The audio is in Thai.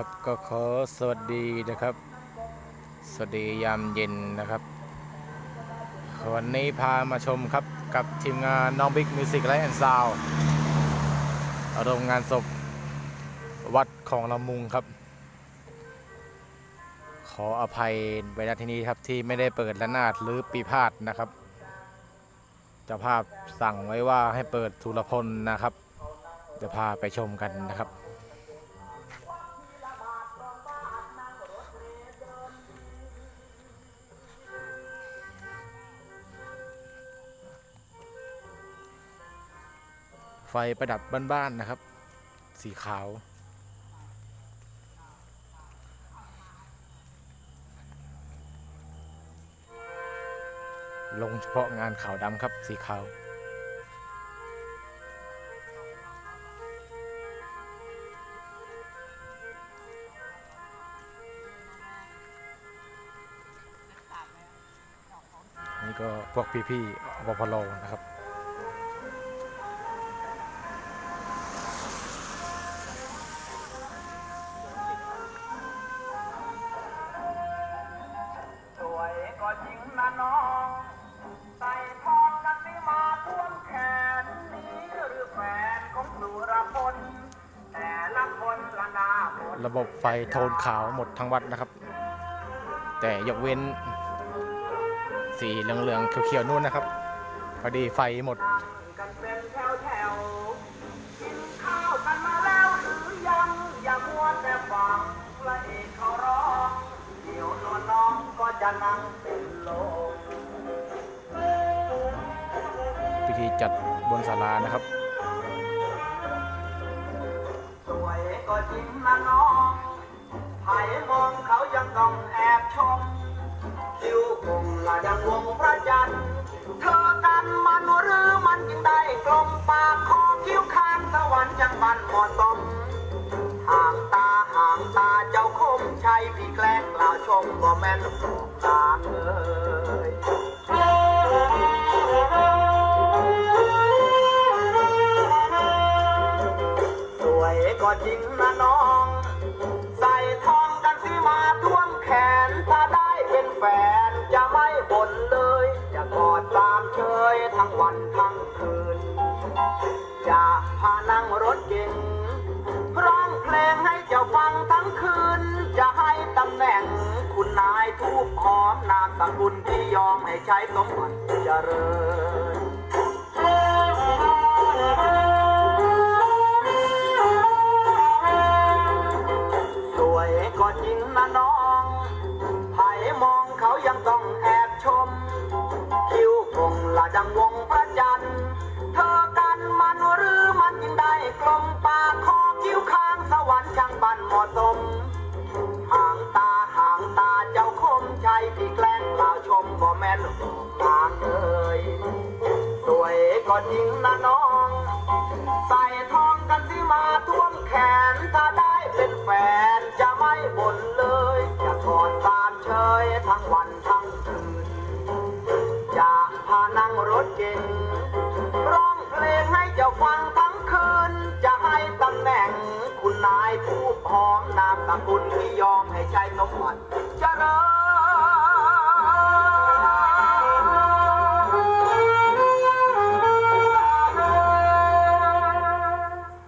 ครับก็ขอสวัสดีนะครับ สวัสดียามเย็นนะครับ วันนี้พามาชมครับกับทีมงานน้องบิ๊กมิวสิกไลท์แอนด์ซาวโรงงานศพวัดของละมุงครับ ขออภัยไว้ณที่นี้ครับที่ไม่ได้เปิดระนาดหรือปีพาดนะครับจ้าภาพสั่งไว้ว่าให้เปิดทุรพลนะครับ จะพาไปชมกันนะครับ ไฟประดับบ้านๆนะครับ สีขาว ลงเฉพาะงานขาวดำครับ สีขาว นี่ก็พวกพี่ๆอปพลนะครับ ระบบไฟโทนขาวหมดทั้งวัดนะครับ แต่ยกเว้น สีเหลืองๆเขียวๆนู่นนะครับ พอดีไฟหมดพิธีจัดบนศาลานะครับ สวยก็จริงนะน้อง ไผ่มองเขายังต้องแอบชม คิ้วคงละยังวงพระจันทร์ เธอกันมันหรือมันจึงได้กลมปากคอคิ้วข้างสวรรค์จังมันหมาะสมห่างตาห่างตาเจ้าคมชัยพี่แกล้งกล่าวชมบ่แม่นบอกตาเอ่ยสวยก็จริงนะน้อง อมนามสกุลที่ยอมให้ใช้สมบัติเจริญสวยก็จริงนะน้องไผ่มองเขายังต้องแอบชม คิ้วคงละดังวงพระจันทร์เธอกันมันหรือมันยิงได้กลมปากคอคิ้วข้างสวรรค์ช่างบันเหมาะสม ก็จริงนะน้อง ใส่ทองกันสิมาท่วมแขนถ้าได้เป็นแฟนจะไม่บ่นเลยจะกอดตามเชยทั้งวันทั้งคืนจะพานั่งรถเก๋งร้องเพลงให้เจ้าฟังทั้งคืน จะให้ตำแหน่งคุณนายผู้พร้อมนามสกุลที่ยอมให้ใช้สมบัติเจ